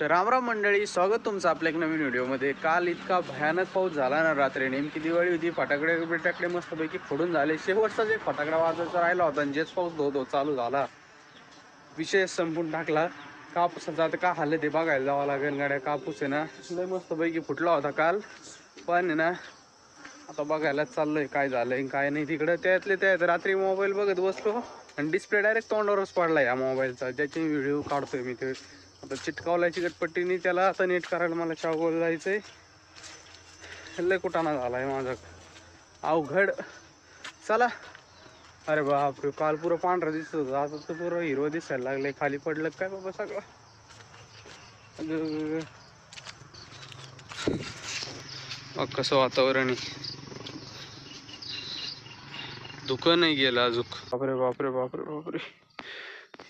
तर रामराम मंडळी स्वागत तुमचं आपल्या एक नवीन व्हिडिओमध्ये. काल इतका भयानक पाऊस झाला ना रात्री. नेमकी दिवाळी होती फटाकडे बिटाकडे मस्तपैकी फोडून झाले. शेवटचा जे फटाकडा वाजायचा राहिला होता आणि जेच पाऊस होतो चालू झाला विषय संपून टाकला. कापूसाचा आता का हल्ले ते बघायला जावं लागेल. गाड्या कापूस आहे ना लय मस्तपैकी फुटला होता काल. पण आहे ना आता बघायला चाललंय काय झालंय काय नाही. तिकडं त्यातले त्यात रात्री मोबाईल बघत बसलो आणि डिस्प्ले डायरेक्ट तोंडावरच पडला या मोबाईलचा. ज्याचे व्हिडिओ काढतोय मी ते. आता चिटकावलायची गटपट्टीने त्याला आता नीट करायला मला चावगोल जायचंय. लय कुटाणा झालाय माझा. अवघड. चला. अरे बापरे काल पुरं पांढरा दिसत होतं. आता तर पुरं हिरवं दिसायला लागलंय. खाली पडलं काय बाबा सगळं? कसं वातावरण आहे. धुकं नाही गेलं अजून. बापरे बापरे बापरे बापरे.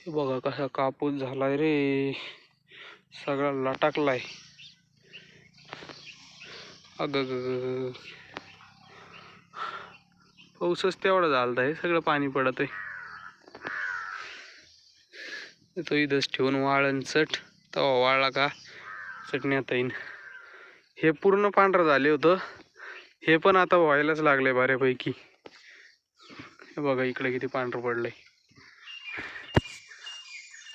बघा कसा कापूस झालाय रे. सगळा लटाकलाय. अग पाऊसच तेवढा झालता आहे सगळं पाणी पडत आहे तो इथंच ठेवून वाळण चट. तवा वाळला का चटण्यात येईन. हे पूर्ण पांढरं झाले होतं. हे पण आता व्हायलाच लागले बऱ्यापैकी. हे बघा इकडे किती पांढरं पडलंय.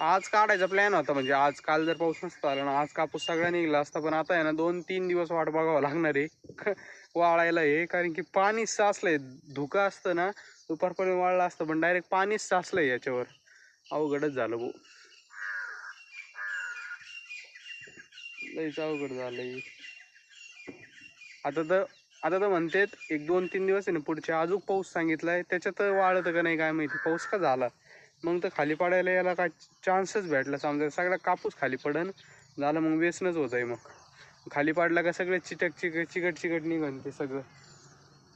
आज काढायचा प्लॅन होता म्हणजे आज काल जर पाऊस नसता आला ना आज कापूस सगळा निघला असता पण आता आहे ना दोन तीन दिवस वाट बघावं लागणार आहे. वाळायला हे कारण की पाणी साचलंय. धुकं असतं ना दुपारपर्यंत वाळलं असतं पण डायरेक्ट पाणीच साचलंय याच्यावर. अवघडच झालं भाऊ. लईच अवघड झालंय. आता तर आता तर म्हणतेत एक दोन तीन दिवस आहे ना पुढचे अजून पाऊस सांगितलाय त्याच्यात वाळत का नाही काय माहिती. पाऊस का झाला? मग तर खाली पडायला याला काय चान्सच भेटला. समजा सगळा कापूस खाली पडन झालं मग वेसनच होत आहे मग. खाली पाडला का सगळं चिटक चिकट चिकट चिकट निघन ते सगळं.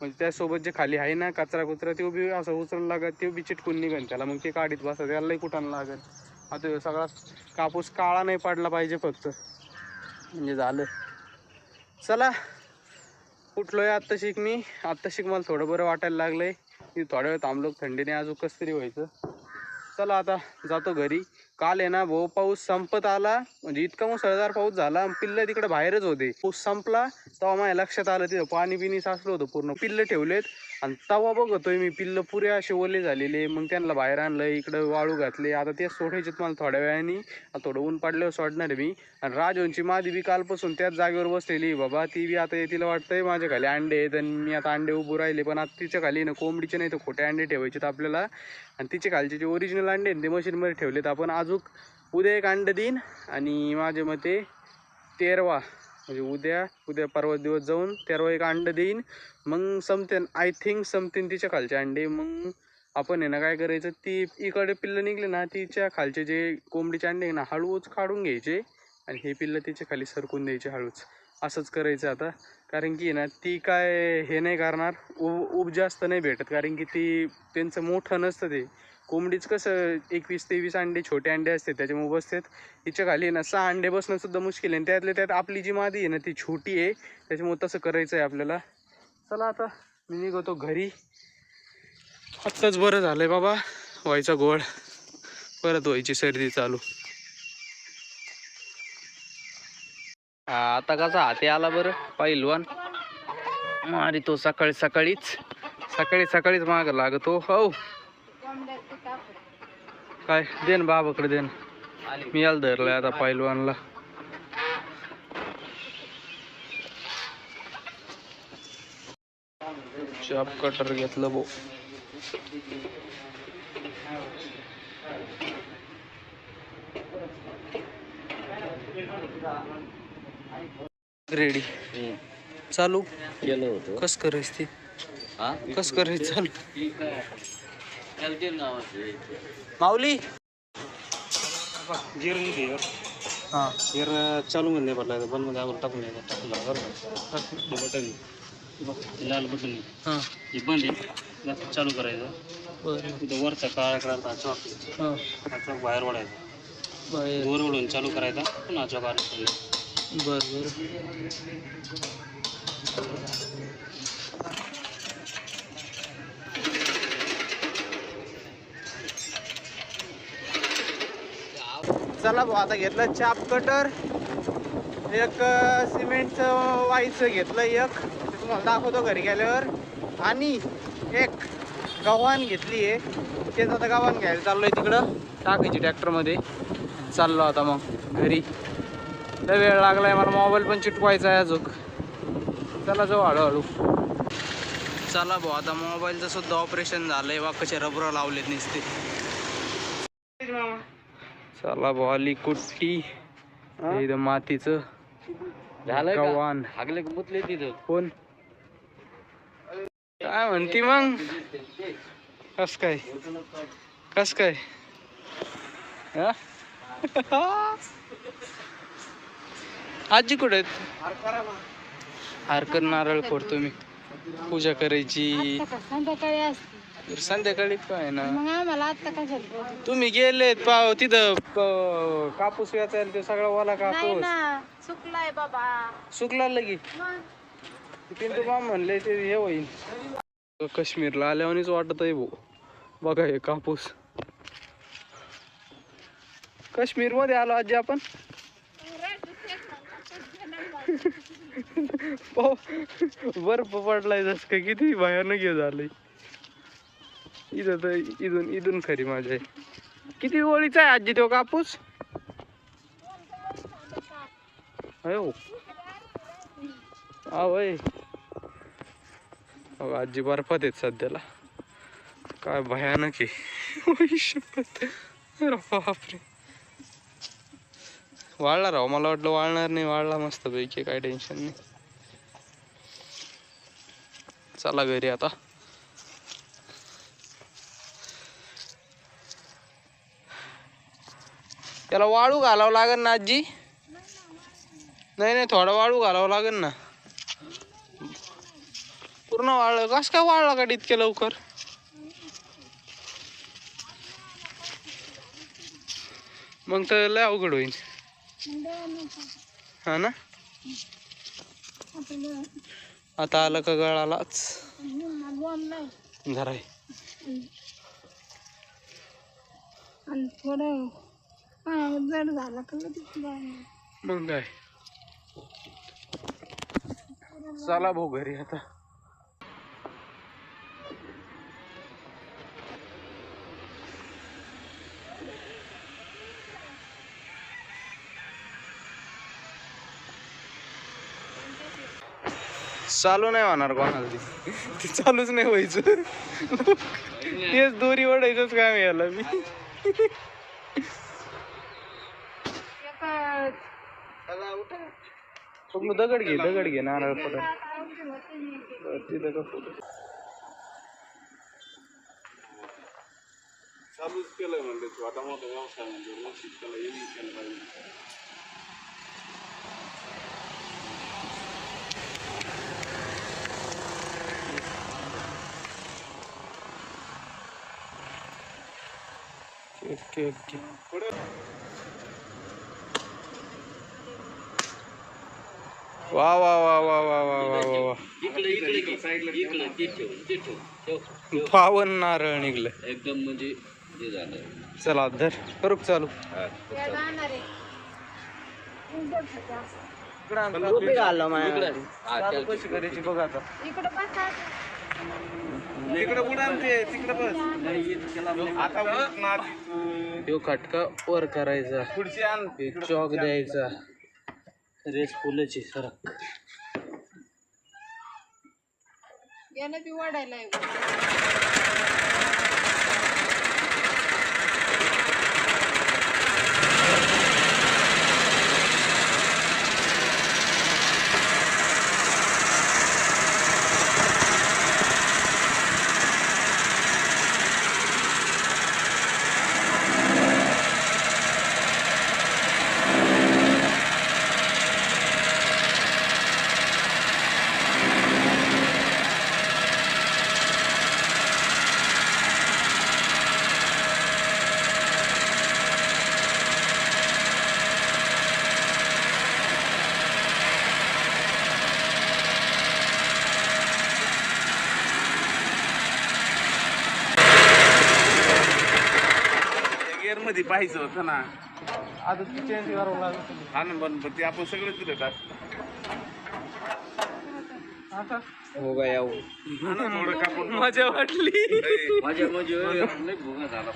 म्हणजे त्यासोबत जे खाली आहे ना कचरा कुत्रा ते बी असं उचलून लागत ते बी चिटकून निघन त्याला. मग ते काढीत बसा त्यालाही लई लागत आता सगळा कापूस काळा नाही पडला पाहिजे फक्त. म्हणजे झालं. चला उठलोय आत्ता शिक मी. आत्ता शिक मला थोडं बरं वाटायला लागलंय. मी थोड्या वेळ थांबलो थंडीने अजून कसं तरी व्हायचं. चला आता जातो घरी. काल आहे ना भाऊ पाऊस संपत आला. म्हणजे इतका मुसळधार पाऊस झाला पिल्ल तिकडे बाहेरच होते. पाऊस संपला तेव्हा माझ्या लक्षात आलं तिथं पाणी बिणी साचलं होतं पूर्ण. पिल्ल ठेवलेत आणि तवा बघतोय मी पिल्ल पुरे असे ओले झालेले. मग त्यांना बाहेर आणलं इकडं वाळू घातले. आता ते सोडायचेत मला थोड्या वेळाने. आता थोडं ऊन पडल्यावर सोडणार आहे मी. आणि राजवंची मादी बी कालपासून त्याच जागेवर बसलेली बाबा ती बी आता तिला वाटतंय माझ्या खाली अंडे आहेत आणि मी आता अंडे उभं राहिले. पण आता तिच्या खाली ना कोंबडीचे नाही तर खोटे अंडे ठेवायचे आपल्याला. आणि तिचे खालचे जे ओरिजिनल अंडे आहेत ते मशीनमध्ये ठेवलेत. आपण आज अजून उद्या एक अंड देईन आणि माझ्या मते तेरवा म्हणजे उद्या उद्या परवा दिवस जाऊन तेरवा एक अंड देईन. मग समतेन आय थिंक समतेन तिच्या खालचे अंडे. मग आपण आहे ना काय करायचं ती इकडे पिल्लं निघले ना तिच्या खालचे जे कोंबडीचे अंडे आहे ना हळूच काढून घ्यायचे आणि हे पिल्लं तिच्या खाली सरकून द्यायचे हळूच. असंच करायचं आता. कारण की ना ती काय हे नाही करणार उब ऊब जास्त नाही भेटत. कारण की ती त्यांचं मोठं नसतं ते. कोंबडीच कसं एकवीस तेवीस अंडे छोटे अंडे असते त्याच्यामुळे बसतात. हिच्या खाली ना सहा अंडे बसणं सुद्धा मुश्किल आहे. आणि त्यातल्या त्यात आपली जी मादी आहे ना ती छोटी आहे. त्याच्यामुळे तसं करायचं आहे आपल्याला. चला आता मी निघतो घरी. आत्ताच बरं झालंय बाबा व्हायचा गोळ परत व्हायची सर्दी चालू. हा, आता कसा हाती आला बरं पहिलवान मारी तो सकाळी सकाळीच. सकाळी सकाळीच माग लागतो. हो. काय? Then बाबाकडे then. मी याला धरलंय आता पहिलवानला चॉप कटर घेतलं भाऊ. रेडी चालू. केलं होतं. कस करायच ती? हा? कस करायचं चालू? माऊली? गिअर घे हा. गिअर चालू मध्ये नाही पडला बंदमध्ये अगोदर टाकून द्यायचा टाकून बरोबर बटन लाल बटन. हा. हे बंद आहे. चालू करायचं. इथं वरचा काळा कलरचा चॉक हा. चॉक बाहेर ओढायचा वर ओढून चालू करायचा. पुन्हा चॉक आला बर बर. चला भाऊ आता घेतलं चाप कटर एक सिमेंटचं वाईचं घेतलं एक. ते तुम्हाला दाखवतो घरी गेल्यावर. आणि एक गव्हाण घेतली आहे. तेच आता गव्हाण घ्यायला चाललोय तिकडं. टाकायची ट्रॅक्टरमध्ये. चाललो आता मग घरी. लय वेळ लागलाय मला मोबाईल पण चिटवायचा आहे अजून. चला जाऊ हळूहळू. चला भाऊ आता मोबाईलचं सुद्धा ऑपरेशन झालंय. बा कसे रबर लावलेत नुसते. चला आली कुट्टी. हे? इथं मातीचं. झालं हागले मुतले तिथं? कोण? काय म्हणती मग? कस काय? कस काय? हा? आजी कुठे आहेत? हारकर नारळ फोडतो मी. पूजा करायची. संध्याकाळी असते. संध्याकाळी काय ना? मग आम्हाला आता कशाला तुम्ही गेलेत पाव तिथं कापूस वेचायला ते सगळा वाला नाही कापूस. ना चुकलाय बाबा. सुकला लगी. मग? ते पिंटू माम म्हणले ते हे होईल काश्मीरला आल्यावानीच वाटत आहे भाऊ. बघा हे कापूस. काश्मीरमध्ये आलो आजी आपण. पाव- बर्फ पडलाय जस का किती भयानक हे झालंय. इथं तर इथून इथून खरी माझ्या आहे. किती ओळीचा आहे आजी तो कापूस? अयो. आवय अहो, आजी बर्फात आहेत सध्याला. काय भयानक आहे. बापरे. वाळला राव मला वाटलं वाळणार नाही. वाळला मस्त पैकी काय टेन्शन नाही. चला घरी आता. त्याला वाळू घालावं लागेल ना आजी? नाही नाही थोडा वाळू घालावं लागेल ना. पूर्ण वाळ कस काय वाळला का इतक्या लवकर? मग तर लय अवघड होईल. हा ना? आता आलं का गळालाच? जरा थोडं पायावर जड झाला मग काय? चला भाऊ घरी आता. चालू नाही होणार कोणाला ती ते चालूच नाही व्हायचं. तेच दोरी ओढायचंच काम याला मी एका- मग दगड घे दगड घे नारळ फोटो चालूच केलंय म्हणजे छोटा मोठा व्यवसाय म्हणजे लक्षित केलं हे केलं पाहिजे. ओके ओके वा वा वा वा वा वा वा वा वा. इकडे इकडे घे, इकडे ते ठेव ते ठेव. ठेव ठेव. पावन नारळ निघलं. एकदम म्हणजे हे झालं. चला धर. करू का चालू. इकडं ना ह्यो खटका वर करायचा. पुढची आण चॉक द्यायचा. रेस फुलाची सरक. याला बी वाढायला आहे. मध्ये पाहायचं होतं ना. आता ती चेंज करावं लागेल. हा ना पण पण ते आपण सगळं दिलं आता? हो गाय हा ना, थोडं कापून मजा वाटली. माझ्या म्हणजे लय भोगा झाला.